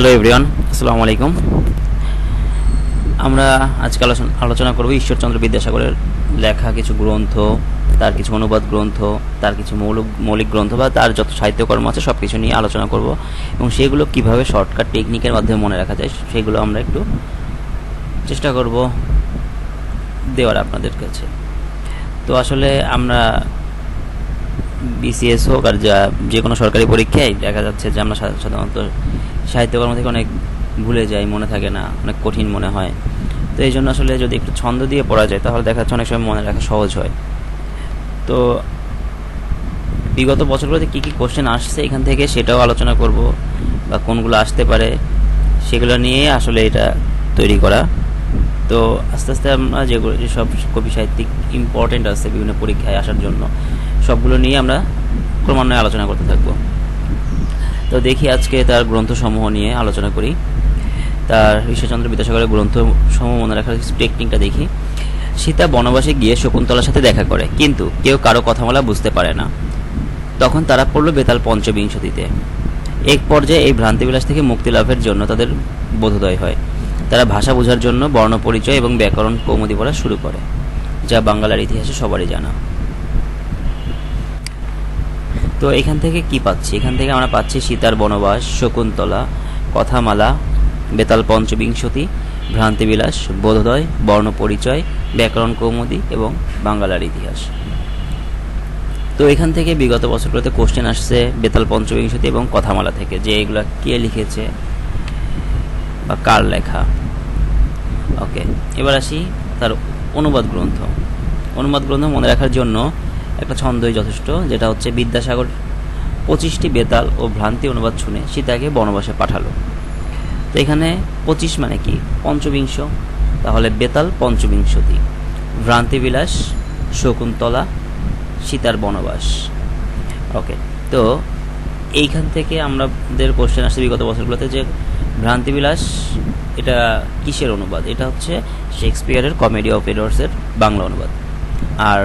Hello everyone আসসালামু আলাইকুম আমরা আজকে আলোচনা আলোচনা করব ঈশ্বরচন্দ্র বিদ্যাসাগরের লেখা কিছু গ্রন্থ, তার কিছু অনুবাদ গ্রন্থ, তার কিছু মৌলিক মৌলিক গ্রন্থ বা তার যত সাহিত্যকর্ম আছে সব কিছু নিয়ে আলোচনা করব এবং সেগুলো কীভাবে শর্টকাট টেকনিকের মাধ্যমে মনে রাখা যায় সেগুলো আমরা একটু চেষ্টা করব দেওয়ার আপনাদের কাছে। তো আসলে আমরা বিসিএস হোক আর যা যে কোনো সরকারি পরীক্ষায় দেখা যাচ্ছে যে আমরা সাধারণত সাহিত্যকর্ম থেকে অনেক ভুলে যাই, মনে থাকে না, অনেক কঠিন মনে হয়। তো এই জন্য আসলে যদি একটু ছন্দ দিয়ে পড়া যায়, তাহলে দেখা যাচ্ছে অনেক সময় মনে রাখা সহজ হয়। তো বিগত বছরগুলোতে কী কী কোশ্চেন আসছে এখান থেকে সেটাও আলোচনা করব, বা কোনগুলো আসতে পারে সেগুলো নিয়ে আসলে এটা তৈরি করা। তো আস্তে আস্তে আমরা যেগুলো, যেসব কবি সাহিত্যিক ইম্পর্টেন্ট আছে বিভিন্ন পরীক্ষায় আসার জন্য সবগুলো নিয়ে আমরা ক্রমান্বয়ে আলোচনা করতে থাকব। তো দেখি আজকে তার গ্রন্থসমূহ নিয়ে আলোচনা করি। তার ঈশ্বরচন্দ্র বিদ্যাসাগরের গ্রন্থসমূহ মনে রাখার টেকনিকটা দেখি। সীতা বনবাসে গিয়ে শকুন্তলার সাথে দেখা করে, কিন্তু কেউ কারও কথা বলা বুঝতে পারে না। তখন তারা পড়ল বেতাল পঞ্চবিংশতিতে। এক পর্যায়ে এই ভ্রান্তিবিলাস থেকে মুক্তি লাভের জন্য তাদের বোধোদয় হয়। তারা ভাষা বোঝার জন্য বর্ণ পরিচয় এবং ব্যাকরণ কৌমুদি পড়া শুরু করে, যা বাংলার ইতিহাসে সবারই জানা। তো এখান থেকে কি পাচ্ছি? এখান থেকে আমরা পাচ্ছি সীতার বনবাস, শকুন্তলা, কথামালা, বেতাল পঞ্চবিংশতি, ভ্রান্তিবিলাস, বোধোদয় বর্ণ পরিচয় ব্যাকরণ কৌমুদি এবং বাংলার ইতিহাস। তো এখান থেকে বিগত বছরগুলোতে কোশ্চেন আসছে বেতাল পঞ্চবিংশতি এবং কথামালা থেকে, যে এগুলা কে লিখেছে বা কার লেখা? ওকে এবার আসি তার অনুবাদ গ্রন্থ। অনুবাদ গ্রন্থ মনে রাখার জন্য একটা ছন্দই যথেষ্ট, যেটা হচ্ছে বিদ্যাসাগর পঁচিশটি বেতাল ও ভ্রান্তি অনুবাদ শুনে সীতাকে বনবাসে পাঠালো। তো এখানে পঁচিশ মানে কি? পঞ্চবিংশ। তাহলে বেতাল পঞ্চবিংশতি ভ্রান্তিবিলাস, শকুন্তলা, সীতার বনবাস। ওকে তো এইখান থেকে আমাদের কোশ্চেন আসছে বিগত বছরগুলোতে যে ভ্রান্তিবিলাস, এটা কিসের অনুবাদ? এটা হচ্ছে শেক্সপিয়ারের কমেডি অফ এডর্সের বাংলা অনুবাদ। আর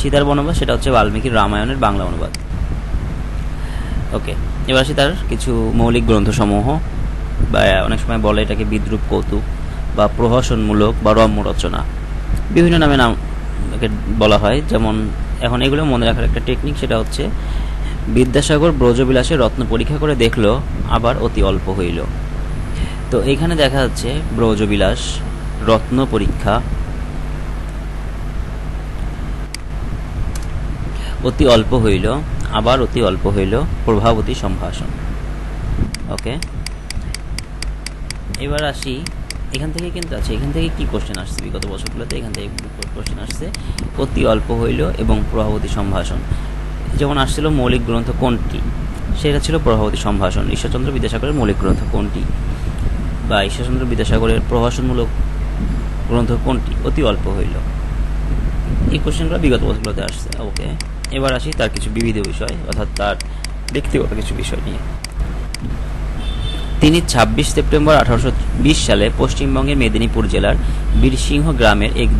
সীতার বনবাস, সেটা হচ্ছে বাল্মীকির রামায়ণের বাংলা অনুবাদ। ওকে, এবার আসি তার কিছু মৌলিক গ্রন্থসমূহ, বা অনেক সময় বলে এটাকে বিদ্রুপ কৌতুক, বা প্রহসনমূলক, বা রম্য রচনা বিভিন্ন নামে নাম বলা হয়, যেমন এখন এগুলো মনে রাখার একটা টেকনিক সেটা হচ্ছে বিদ্যাসাগর ব্রজবিলাসে রত্ন পরীক্ষা করে দেখল, আবার অতি অল্প হইল। তো এখানে দেখা যাচ্ছে ব্রজবিলাস রত্ন পরীক্ষা অতি অল্প হইল, আবার অতি অল্প হইল, প্রভাবতী সম্ভাষণ। ওকে এবার আসি, এখান থেকে কিন্তু আছে, এখান থেকে কি কোশ্চেন আসছে বিগত বছরগুলোতে? এখান থেকে কোশ্চেন আসছে, অতি অল্প হইল এবং প্রভাবতী সম্ভাষণ। যেমন আসছিল মৌলিক গ্রন্থ কোনটি? সেটা ছিল প্রভাবতী সম্ভাষণ। ঈশ্বরচন্দ্র বিদ্যাসাগরের মৌলিক গ্রন্থ কোনটি? বা ঈশ্বরচন্দ্র বিদ্যাসাগরের প্রভাষণমূলক গ্রন্থ কোনটি? অতি অল্প হইল। এই কোশ্চেনগুলো বিগত বছরগুলোতে আসছে ওকে এবার আসি তার কিছু বিবিধ বিষয়, অর্থাৎ তার ব্যক্তিগত কিছু বিষয় নিয়ে। তিনি ছাব্বিশ সেপ্টেম্বর আঠারোশো বিশ সালে পশ্চিমবঙ্গের মেদিনীপুর জেলার বীরসিংহ গ্রামের এক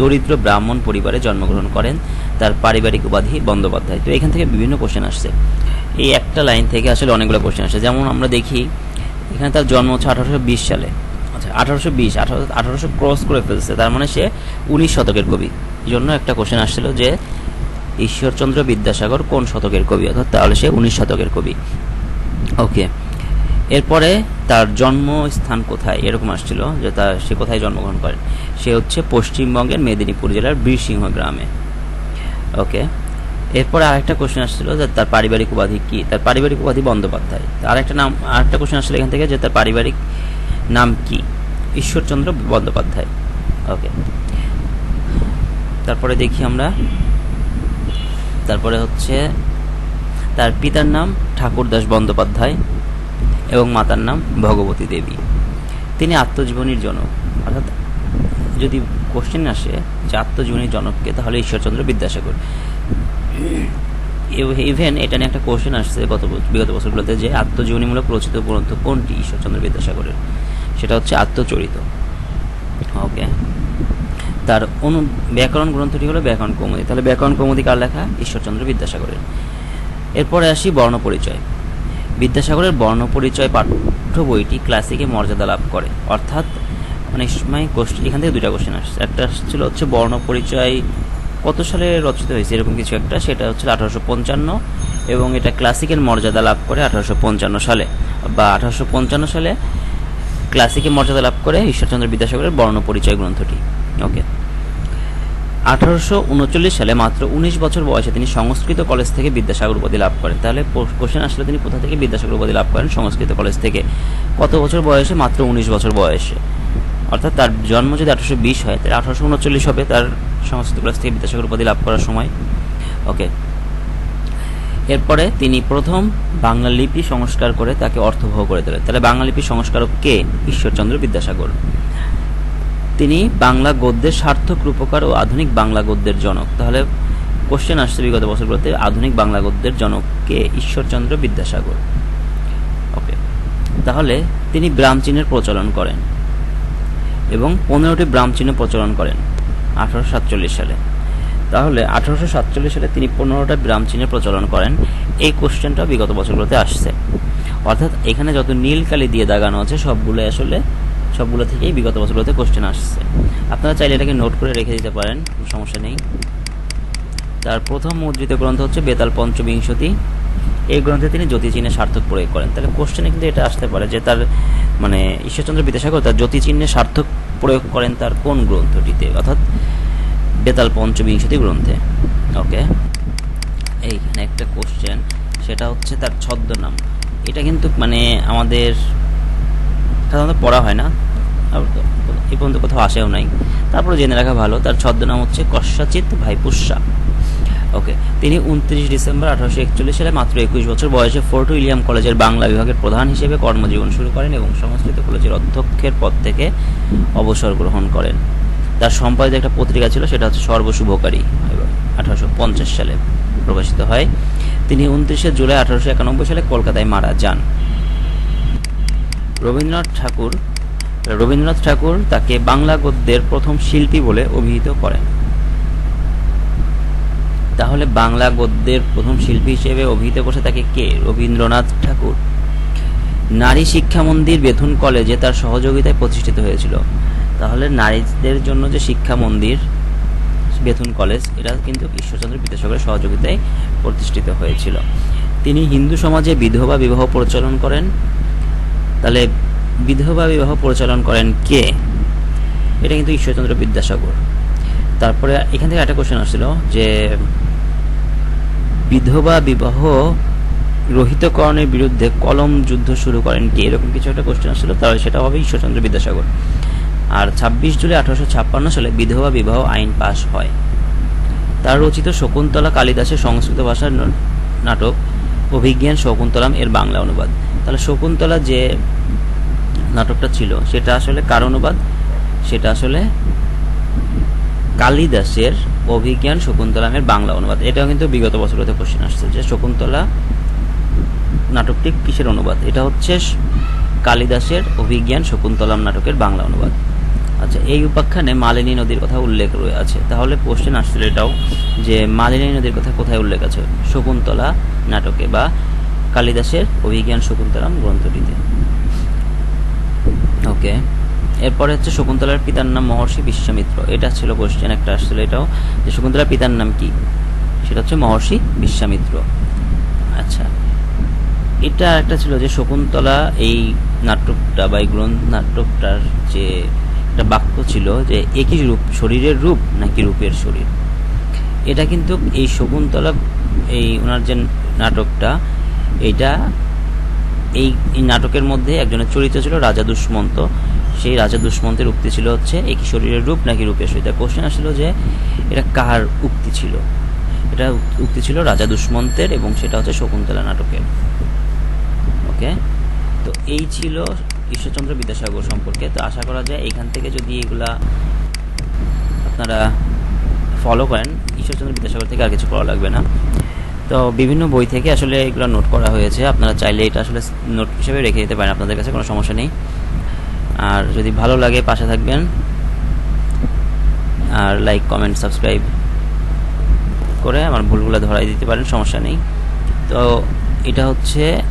দরিদ্র ব্রাহ্মণ পরিবারে জন্মগ্রহণ করেন। তার পারিবারিক উপাধি বন্দ্যোপাধ্যায়। তো এখান থেকে বিভিন্ন কোশ্চেন আসছে। এই একটা লাইন থেকে আসলে অনেকগুলো কোশ্চেন আসছে। যেমন আমরা দেখি, এখানে তার জন্ম হচ্ছে আঠারোশো বিশ সালে। আচ্ছা আঠারোশো বিশ আঠারো আঠারোশো ক্রস করে ফেলছে। তার মানে সে উনিশ শতকের কবি। এই জন্য একটা কোশ্চেন আসছিল যে ঈশ্বরচন্দ্র বিদ্যাসাগর কোন শতকের কবি? অর্থাৎ তাহলে সে উনিশ শতকের কবি। ওকে। এরপরে তার জন্মস্থান কোথায়? এরকম আসছিল যে তার সে কোথায় জন্মগ্রহণ করেন সে হচ্ছে পশ্চিমবঙ্গের মেদিনীপুর জেলার বীরসিংহ গ্রামে। ওকে। এরপরে আরেকটা কোশ্চেন আসছিল যে তার পারিবারিক উপাধি কি? তার পারিবারিক উপাধি বন্দ্যোপাধ্যায়। আরেকটা নাম আরেকটা কোশ্চেন আসছিল এখান থেকে যে তার পারিবারিক নাম কি? ঈশ্বরচন্দ্র বন্দ্যোপাধ্যায়। ওকে। তারপরে দেখি আমরা তারপরে হচ্ছে তার পিতার নাম ঠাকুরদাস বন্দ্যোপাধ্যায় এবং মাতার নাম ভগবতী দেবী। তিনি আত্মজীবনীর জনক। অর্থাৎ যদি কোশ্চেন আসে যে আত্মজীবনীর জনককে তাহলে ঈশ্বরচন্দ্র বিদ্যাসাগর। ইভেন এটা নিয়ে একটা কোশ্চেন আসছে গত বিগত বছরগুলোতে যে আত্মজীবনীমূলক রচিত গ্রন্থ কোনটি? ঈশ্বরচন্দ্র বিদ্যাসাগরের। সেটা হচ্ছে আত্মচরিত। ওকে তার অনু, ব্যাকরণ গ্রন্থটি হলো ব্যাকরণ কৌমুদি। তাহলে ব্যাকরণ কৌমুদি কার লেখা? ঈশ্বরচন্দ্র বিদ্যাসাগরের। এরপরে আসি বর্ণ পরিচয়। বিদ্যাসাগরের বর্ণপরিচয় পাঠ্য বইটি ক্লাসিকে মর্যাদা লাভ করে। অর্থাৎ অনেক সময় কোশ্চেন এখান থেকে দুটা কোশ্চেন আসছে একটা ছিল হচ্ছে বর্ণপরিচয় কত সালে রচিত হয়েছে? এরকম কিছু একটা। সেটা হচ্ছে আঠারোশো পঞ্চান্ন এবং এটা ক্লাসিকের মর্যাদা লাভ করে আঠারোশো পঞ্চান্ন সালে। বা আঠারোশো পঞ্চান্ন সালে ক্লাসিকে মর্যাদা লাভ করে ঈশ্বরচন্দ্র বিদ্যাসাগরের বর্ণপরিচয় গ্রন্থটি। ওকে। আঠারোশো উনচল্লিশ সালে মাত্র উনিশ বছর বয়সে তিনি সংস্কৃত কলেজ থেকে বিদ্যাসাগর উপাধি লাভ করেন। তাহলে কোশ্চেন আসলে তিনি কোথা থেকে বিদ্যাসাগর উপাধি লাভ করেন? সংস্কৃত কলেজ থেকে। কত বছর বয়সে? মাত্র উনিশ বছর বয়সে। অর্থাৎ তার জন্ম যদি আঠারোশো বিশ হয়, তাহলে আঠারোশো উনচল্লিশ হবে তার সংস্কৃত কলেজ থেকে বিদ্যাসাগর উপাধি লাভ করার সময়। ওকে। এরপরে তিনি প্রথম বাংলা লিপি সংস্কার করে তাকে অর্থবহ করে তোলেন। তাহলে বাংলা লিপি সংস্কারক কে? ঈশ্বরচন্দ্র বিদ্যাসাগর। তিনি বাংলা গদ্যের সার্থক রূপকার ও আধুনিক বাংলা গদ্যের জনক। তাহলে কোশ্চেন আসছে বিগত বছরগুলোতে, আধুনিক বাংলা গদ্যের জনক কে? ঈশ্বরচন্দ্র বিদ্যাসাগর। ওকে তাহলে তিনি ব্রাহ্ম চিহ্নের প্রচলন করেন এবং পনেরোটি ব্রাহ্ম চিহ্ন প্রচলন করেন আঠারোশো সাতচল্লিশ সালে। তাহলে আঠারোশো সাতচল্লিশ সালে তিনি পনেরোটা ব্রাহ্ম চিহ্নের প্রচলন করেন। এই কোশ্চেনটা বিগত বছরগুলোতে আসছে। অর্থাৎ এখানে যত নীল কালি দিয়ে দাগানো আছে সবগুলো আসলে সবগুলো থেকেই বিগত বছরগুলোতে কোশ্চেন আসছে। আপনারা চাইলে এটাকে নোট করে রেখে দিতে পারেন সমস্যা নেই। তার প্রথম মুদ্রিত গ্রন্থ হচ্ছে বেতাল পঞ্চবিংশতি। এই গ্রন্থে তিনি জ্যোতিচিহ্নে সার্থক প্রয়োগ করেন। তাহলে কোশ্চেনে কিন্তু এটা আসতে পারে যে তার মানে ঈশ্বরচন্দ্র বিদ্যাসাগর তার জ্যোতিচিহ্নে সার্থক প্রয়োগ করেন তার কোন গ্রন্থটিতে? অর্থাৎ বেতাল পঞ্চবিংশতি গ্রন্থে। ওকে এইখানে একটা কোশ্চেন সেটা হচ্ছে তার ছদ্মনাম। এটা কিন্তু মানে আমাদের সাধারণত পড়া হয় না। এ পর্যন্ত কোথাও আসেও নাই। তারপরে জেনে রাখা ভালো, তার ছদ্মনাম হচ্ছে কস্যাচিত ভাইপুষ্যা। ওকে, তিনি উনত্রিশ ডিসেম্বর আঠারোশো একচল্লিশ সালে মাত্র একুশ বছর বয়সে ফোর্ট উইলিয়াম কলেজের বাংলা বিভাগের প্রধান হিসেবে কর্মজীবন শুরু করেন এবং সংস্কৃত কলেজের অধ্যক্ষের পদ থেকে অবসর গ্রহণ করেন। তার সম্পাদিত একটা পত্রিকা ছিল, সেটা হচ্ছে সর্বশুভকারী এবং আঠারোশো পঞ্চাশ সালে প্রকাশিত হয়। তিনি উনত্রিশে জুলাই আঠারোশো একানব্বই সালে কলকাতায় মারা যান। রবীন্দ্রনাথ ঠাকুর রবীন্দ্রনাথ ঠাকুর তাকে বাংলা গদ্যের প্রথম শিল্পী বলে অভিহিত করেন। তাহলে বাংলা গদ্যের প্রথম শিল্পী হিসেবে অভিহিত করছে তাকে কে? রবীন্দ্রনাথ ঠাকুর। নারী শিক্ষা মন্দির বেথুন কলেজে তার সহযোগিতায় প্রতিষ্ঠিত হয়েছিল। তাহলে নারীদের জন্য যে শিক্ষা মন্দির, বেথুন কলেজ, এটা কিন্তু ঈশ্বরচন্দ্র বিদ্যাসাগরের সহযোগিতায় প্রতিষ্ঠিত হয়েছিল। তিনি হিন্দু সমাজে বিধবা বিবাহ প্রচলন করেন। তাহলে বিধবা বিবাহ পরিচালন করেন কে? এটা কিন্তু ঈশ্বরচন্দ্র বিদ্যাসাগর। তারপরে এখান থেকে একটা কোশ্চেন আসছিল যে, বিধবা বিবাহ রহিতকরণের বিরুদ্ধে কলম যুদ্ধ শুরু করেন কে? এরকম কিছু একটা কোশ্চেন আসছিল, তাহলে সেটা হবে ঈশ্বরচন্দ্র বিদ্যাসাগর। আর ছাব্বিশ জুলাই আঠারোশো ছাপ্পান্ন সালে বিধবা বিবাহ আইন পাশ হয়। তার রচিত শকুন্তলা কালিদাসের সংস্কৃত ভাষার নাটক অভিজ্ঞান শকুন্তলাম এর বাংলা অনুবাদ। তাহলে শকুন্তলা যে নাটকটা ছিল, সেটা আসলে কার অনুবাদ? সেটা আসলে কালিদাসের অভিজ্ঞান শকুন্তলামের বাংলা অনুবাদ। এটাও কিন্তু বিগত বছর বছরতে কোশ্চেন আসছে যে শকুন্তলা নাটকটি কিসের অনুবাদ? এটা হচ্ছে কালিদাসের অভিজ্ঞান শকুন্তলাম নাটকের বাংলা অনুবাদ। আচ্ছা এই উপাখ্যানে মালিনী নদীর কথা উল্লেখ আছে। তাহলে কোশ্চেন আসছিল এটাও যে মালিনী নদীর কথা কোথায় উল্লেখ আছে? শকুন্তলা নাটকে বা কালিদাসের অভিজ্ঞান শকুন্তলাম গ্রন্থটিতে। ওকে। এরপরে হচ্ছে শকুন্তলার পিতার নাম মহর্ষি বিশ্বামিত্র। এটা ছিল কোশ্চেন একটা আসছিল এটাও। যে শকুন্তলার পিতার নাম কি? সেটা হচ্ছে মহর্ষি বিশ্বামিত্র। আচ্ছা। এটা একটা ছিল যে শকুন্তলা এই নাটকটা বা এই গ্রন্থ নাটকটার যে একটা বাক্য ছিল যে একই রূপ, শরীরের রূপ নাকি রূপের শরীর? এটা কিন্তু এই শকুন্তলা, এই ওনার যে নাটকটা এটা এই এই নাটকের মধ্যে একজনের চরিত্র ছিল রাজা দুষ্মন্ত। সেই রাজা দুষ্মন্তের উক্তি ছিল হচ্ছে একই শরীরের রূপ নাকি রূপের শরীর? কোশ্চেন আসলো যে, এটা কার উক্তি ছিল? এটা উক্তি ছিল রাজা দুষ্মন্তের এবং সেটা হচ্ছে শকুন্তলা নাটকের। ওকে? তো এই ছিল ঈশ্বরচন্দ্র বিদ্যাসাগর সম্পর্কে। তো আশা করা যায় এখান থেকে যদি এগুলা আপনারা ফলো করেন, ঈশ্বরচন্দ্র বিদ্যাসাগর থেকে আর কিছু করা লাগবে না। তো বিভিন্ন বই থেকে আসলে এগুলো নোট করা হয়েছে। আপনারা চাইলে এটা আসলে নোট হিসেবে রেখে দিতে পারেন, আপনাদের কাছে কোনো সমস্যা নেই। আর যদি ভালো লাগে পাশে থাকবেন। আর লাইক কমেন্ট সাবস্ক্রাইব করে আমার ভুলগুলো ধরাই দিতে পারেন, সমস্যা নেই। তো এটা হচ্ছে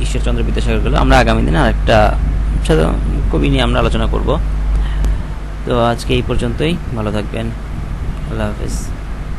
ঈশ্বরচন্দ্র বিদ্যাসাগর গেল আমরা আগামী দিনে আরেকটা সাধারণ কবি নিয়ে আমরা আলোচনা করব। তো আজকে এই পর্যন্তই। ভালো থাকবেন। আল্লাহ হাফেজ।